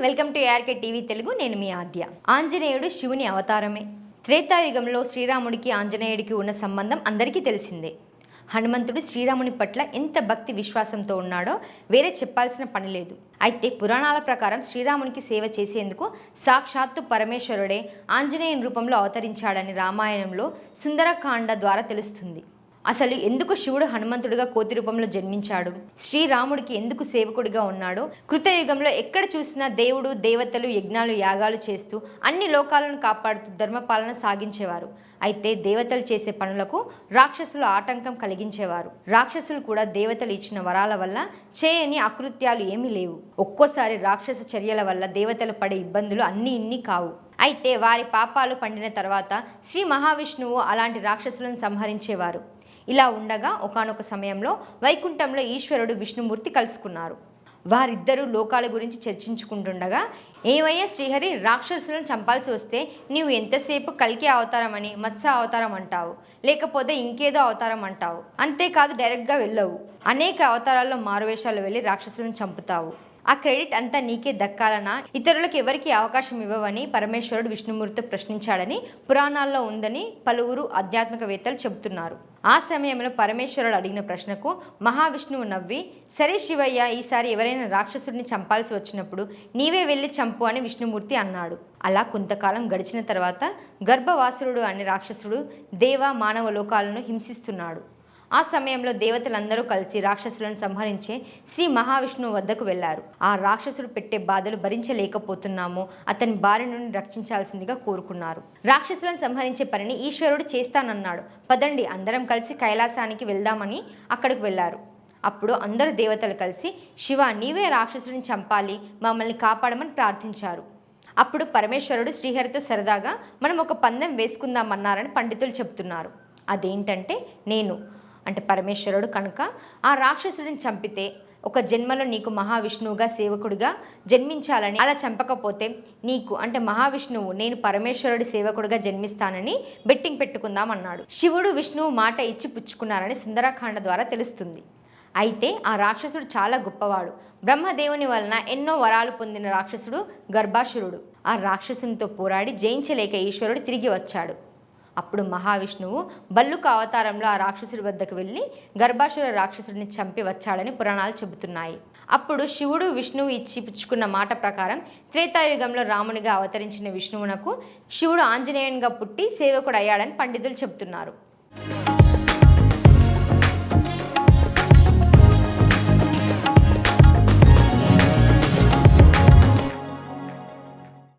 Welcome to ARK TV Telugu. నేను మీ ఆద్య. ఆంజనేయుడు శివుని అవతారమే. త్రేతాయుగంలో శ్రీరాముడికి ఆంజనేయుడికి ఉన్న సంబంధం అందరికీ తెలిసిందే. హనుమంతుడు శ్రీరాముని పట్ల ఎంత భక్తి విశ్వాసంతో ఉన్నాడో వేరే చెప్పాల్సిన పని లేదు. అయితే పురాణాల ప్రకారం శ్రీరామునికి సేవ చేసేందుకు సాక్షాత్తు పరమేశ్వరుడే ఆంజనేయుని రూపంలో అవతరించాడని రామాయణంలో సుందరకాండ ద్వారా తెలుస్తుంది. అసలు ఎందుకు శివుడు హనుమంతుడిగా కోతి రూపంలో జన్మించాడు? శ్రీరాముడికి ఎందుకు సేవకుడిగా ఉన్నాడు? కృతయుగంలో ఎక్కడ చూసినా దేవుడు దేవతలు యజ్ఞాలు యాగాలు చేస్తూ అన్ని లోకాలను కాపాడుతూ ధర్మపాలన సాగించేవారు. అయితే దేవతలు చేసే పనులకు రాక్షసులు ఆటంకం కలిగించేవారు. రాక్షసులు కూడా దేవతలు ఇచ్చిన వరాల వల్ల చేయని అకృత్యాలు ఏమీ లేవు. ఒక్కోసారి రాక్షస చర్యల వల్ల దేవతలు పడే ఇబ్బందులు అన్నీ ఇన్ని కావు. అయితే వారి పాపాలు పండిన తర్వాత శ్రీ మహావిష్ణువు అలాంటి రాక్షసులను సంహరించేవారు. ఇలా ఉండగా ఒకానొక సమయంలో వైకుంఠంలో ఈశ్వరుడు విష్ణుమూర్తి కలుసుకున్నారు. వారిద్దరూ లోకాల గురించి చర్చించుకుంటుండగా ఏమయ్యా శ్రీహరి రాక్షసులను చంపాల్సి వస్తే నీవు ఎంతసేపు కలికి అవతారం అని మత్స్య అవతారం అంటావు? లేకపోతే ఇంకేదో అవతారం అంటావు? అంతేకాదు డైరెక్ట్గా వెళ్ళవు. అనేక అవతారాల్లో మారువేషాలు వెళ్ళి రాక్షసులను చంపుతావు. ఆ క్రెడిట్ అంతా నీకే దక్కాలనా? ఇతరులకు ఎవరికి అవకాశం ఇవ్వవని పరమేశ్వరుడు విష్ణుమూర్తి ప్రశ్నించాడని పురాణాల్లో ఉందని పలువురు ఆధ్యాత్మికవేత్తలు చెబుతున్నారు. ఆ సమయంలో పరమేశ్వరుడు అడిగిన ప్రశ్నకు మహావిష్ణువు నవ్వి సరే శివయ్య ఈసారి ఎవరైనా రాక్షసుడిని చంపాల్సి వచ్చినప్పుడు నీవే వెళ్ళి చంపు అని విష్ణుమూర్తి అన్నాడు. అలా కొంతకాలం గడిచిన తర్వాత గర్భవాసురుడు అనే రాక్షసుడు దేవ మానవ లోకాలను హింసిస్తున్నాడు. ఆ సమయంలో దేవతలందరూ కలిసి రాక్షసులను సంహరించే శ్రీ మహావిష్ణువు వద్దకు వెళ్ళారు ఆ రాక్షసుడు పెట్టే బాధలు భరించలేకపోతున్నాము అతని బారి నుండి రక్షించాల్సిందిగా కోరుకున్నారు. రాక్షసులను సంహరించే పనిని ఈశ్వరుడు చేస్తానన్నాడు. పదండి అందరం కలిసి కైలాసానికి వెళ్దామని అక్కడికి వెళ్ళారు అప్పుడు అందరు దేవతలు కలిసి శివ నీవే రాక్షసుడిని చంపాలి మమ్మల్ని కాపాడమని ప్రార్థించారు. అప్పుడు పరమేశ్వరుడు శ్రీహరితో సరదాగా మనం ఒక పందెం వేసుకుందామన్నారని పండితులు చెప్తున్నారు. అదేంటంటే నేను అంటే పరమేశ్వరుడు కనుక ఆ రాక్షసుడిని చంపితే ఒక జన్మలో నీకు మహావిష్ణువుగా సేవకుడిగా జన్మించాలని అలా చంపకపోతే నీకు అంటే మహావిష్ణువు నేను పరమేశ్వరుడి సేవకుడిగా జన్మిస్తానని బెట్టింగ్ పెట్టుకుందాం అన్నాడు. శివుడు విష్ణువు మాట ఇచ్చి పుచ్చుకున్నారని సుందరాఖండ ద్వారా తెలుస్తుంది. అయితే ఆ రాక్షసుడు చాలా గొప్పవాడు. బ్రహ్మదేవుని వలన ఎన్నో వరాలు పొందిన రాక్షసుడు గర్భాసురుడు. ఆ రాక్షసునితో పోరాడి జయించలేక ఈశ్వరుడు తిరిగి వచ్చాడు. అప్పుడు మహావిష్ణువు బల్లుక అవతారంలో ఆ రాక్షసుడి వద్దకు వెళ్ళి గర్భాసుర రాక్షసుడిని చంపి వచ్చాడని పురాణాలు చెబుతున్నాయి. అప్పుడు శివుడు విష్ణువు ఇచ్చి పుచ్చుకున్న మాట ప్రకారం త్రేతాయుగంలో రామునిగా అవతరించిన విష్ణువునకు శివుడు ఆంజనేయునిగా పుట్టి సేవకుడు అయ్యాడని పండితులు చెబుతున్నారు.